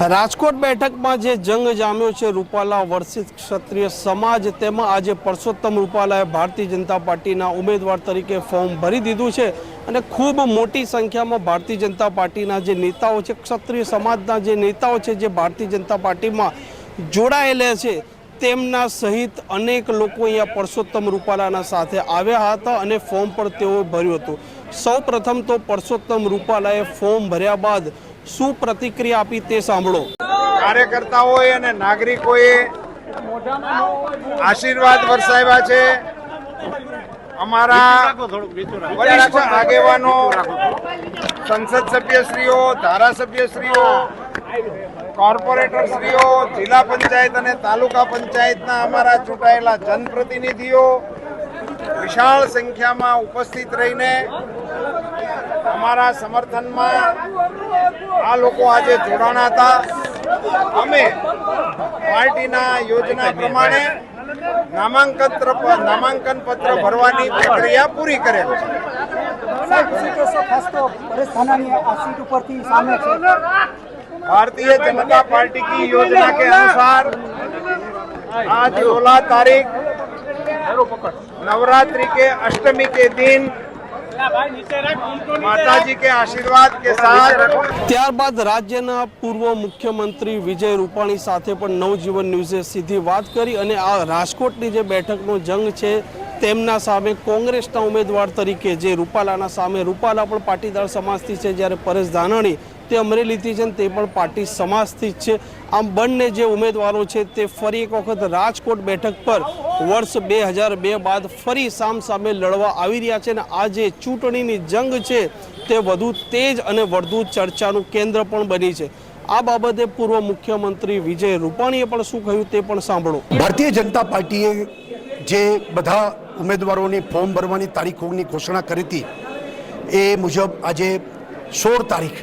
રાજકોટ બેઠકમાં જે જંગ જામ્યો છે, રૂપાલા વર્ષિત ક્ષત્રિય સમાજ તેમાં આજે પરસોત્તમ રૂપાલાએ ભારતીય જનતા પાર્ટીના ઉમેદવાર તરીકે ફોર્મ ભરી દીધું છે અને ખૂબ મોટી સંખ્યામાં ભારતીય જનતા પાર્ટીના જે નેતાઓ છે, ક્ષત્રિય સમાજના જે નેતાઓ છે, જે ભારતીય જનતા પાર્ટીમાં જોડાયેલા છે, તેમના સહિત અનેક લોકો અહીંયા પરસોત્તમ રૂપાલાના સાથે આવ્યા હતા અને ફોર્મ પણ તેઓએ ભર્યું હતું. સૌ તો પરસોત્તમ રૂપાલાએ ફોર્મ ભર્યા બાદ શું પ્રતિક્રિયા આપી તે સાંભળો. કાર્યકર્તાઓએ અને નાગરિકોએ આશીર્વાદ વરસાવ્યા છે. અમારા વરિષ્ઠ આગેવાનો, સંસદ સભ્યશ્રીઓ, ધારાસભ્યશ્રીઓ, કોર્પોરેટરશ્રીઓ, જિલ્લા પંચાયત અને તાલુકા પંચાયતના અમારા ચૂંટાયેલા જનપ્રતિનિધિઓ વિશાળ સંખ્યામાં ઉપસ્થિત રહીને અમારા સમર્થનમાં આ લોકો આજે જોડાણા હતા અમે પાર્ટીના યોજના પ્રમાણે નામાંકન ત્ર- નામાંકન પત્ર ભરવાની પ્રક્રિયા પૂરી કરેલ છે સાહેબ શું કહેશો ખાસ તો પરેશ ધાનાણી આ સીટ ઉપરથી સામે છે भारतीय जनता पार्टी की योजना के अनुसार आज 16 तारीख नवरात्रि के अष्टमी के दिन માતાજી કે આશીર્વાદ કે સાથ. ત્યારબાદ રાજ્યના પૂર્વ મુખ્યમંત્રી વિજય રૂપાણી સાથે પણ નવજીવન ન્યૂઝે સીધી વાત કરી અને આ રાજકોટની જે બેઠકનો જંગ છે તેમના સામે કોંગ્રેસના ઉમેદવાર તરીકે જે રૂપાલાના સામે રૂપાલા પણ પાટીદાર સમાજથી છે, જ્યારે પરેશ ધાનાણી તે અમરેલીથી છે તે પણ પાટી સમાજથી જ છે. આમ બંને જે ઉમેદવારો છે તે ફરી એક વખત રાજકોટ બેઠક પર વર્ષ બે હજાર બે બાદ ફરી સામ સામે લડવા આવી રહ્યા છે અને આ જે ચૂંટણીની જંગ છે તે વધુ તેજ અને વધુ ચર્ચાનું કેન્દ્ર પણ બની છે. આ બાબતે પૂર્વ મુખ્યમંત્રી વિજય રૂપાણીએ પણ શું કહ્યું તે પણ સાંભળો. ભારતીય જનતા પાર્ટીએ જે બધા ઉમેદવારોની ફોર્મ ભરવાની તારીખોની ઘોષણા કરી હતી, એ મુજબ આજે સોળ તારીખ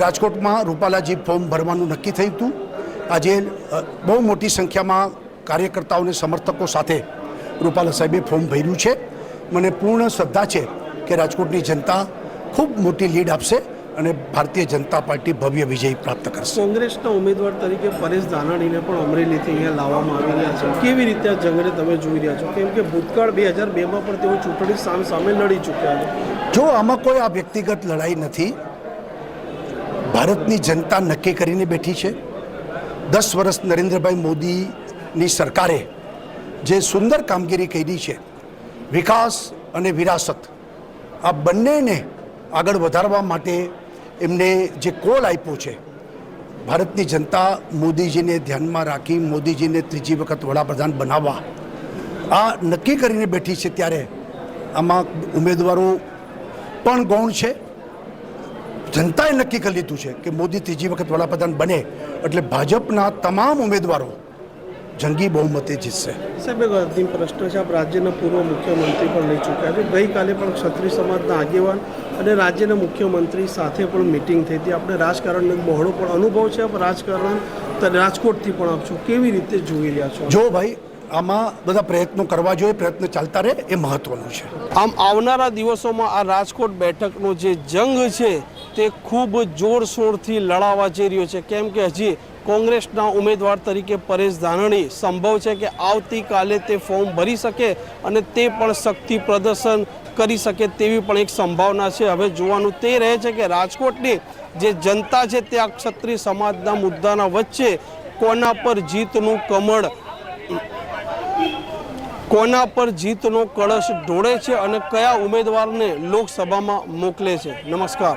રાજકોટમાં રૂપાલાજી ફોર્મ ભરવાનું નક્કી થયું હતું. આજે બહુ મોટી સંખ્યામાં કાર્યકર્તાઓને સમર્થકો સાથે રૂપાલા સાહેબે ફોર્મ ભર્યું છે. મને પૂર્ણ શ્રદ્ધા છે કે રાજકોટની જનતા ખૂબ મોટી લીડ આપશે. અને ભારતીય જનતા પાર્ટી ભવ્ય વિજય પ્રાપ્ત કરશે. કોંગ્રેસના ઉમેદવાર તરીકે પરેશ ધાનાણીને પણ અમરેલીથી અહીંયા લાવવામાં આવી રહ્યા છે. કેવી રીતે આ જંગને તમે જોઈ રહ્યા છો? કેમ કે ભૂતકાળ બે હજાર બેમાં પણ તેઓ ચૂંટણી સામ સામે લડી ચૂક્યા છે. જો આમાં કોઈ આ વ્યક્તિગત લડાઈ નથી ભારતની જનતા નક્કી કરીને બેઠી છે. દસ વર્ષ નરેન્દ્રભાઈ મોદીની સરકારે જે સુંદર કામગીરી કરી છે વિકાસ અને વિરાસત આ બંનેને આગળ વધારવા માટે એમને જે કોલ આપ્યો છે, ભારતની જનતા મોદીજીને ધ્યાનમાં રાખી, મોદીજીને ત્રીજી વખત વડાપ્રધાન બનાવવા, આ નક્કી કરીને બેઠી છે ત્યારે આમાં ઉમેદવારો પણ ગૌણ છે. જનતાએ નક્કી કરી લીધું છે કે મોદી ત્રીજી વખત વડાપ્રધાન બને એટલે ભાજપના તમામ ઉમેદવારો જંગી બહુમતે જીતશે. સાહેબ, એક અંતિમ પ્રશ્ન છે. આપ રાજ્યના પૂર્વ મુખ્યમંત્રી પણ લઈ ચૂક્યા છે. ગઈકાલે પણ ક્ષત્રિય સમાજના આગેવાન અને રાજ્યના મુખ્યમંત્રી સાથે પણ મિટિંગ થઈ હતી. આપણે રાજકારણનો બહોળો પણ અનુભવ છે. રાજકારણ રાજકોટથી પણ આપ છો કેવી રીતે જોઈ રહ્યા છો? જો ભાઈ આમાં બધા પ્રયત્નો કરવા જોઈએ પ્રયત્ન ચાલતા રહે એ મહત્વનું છે. આમ આવનારા દિવસોમાં આ રાજકોટ બેઠકનો જે જંગ છે તે ખૂબ જોરશોરથી લડાવા જઈ રહ્યો છે. કેમ કે હજી કોંગ્રેસના ઉમેદવાર તરીકે પરેશ ધાનાણી સંભવ છે કે આવતીકાલે તે ફોર્મ ભરી શકે અને તે પણ શક્તિ પ્રદર્શન કરી શકે તેવી પણ એક સંભાવના છે. હવે જોવાનું તે રહે છે કે રાજકોટની જે જનતા છે તે આ ક્ષત્રિય સમાજના મુદ્દાના વચ્ચે કોના પર જીતનું કમળ, કોના પર જીતનો કળશ ઢોળે છે અને કયા ઉમેદવારને લોકસભામાં મોકલે છે? નમસ્કાર.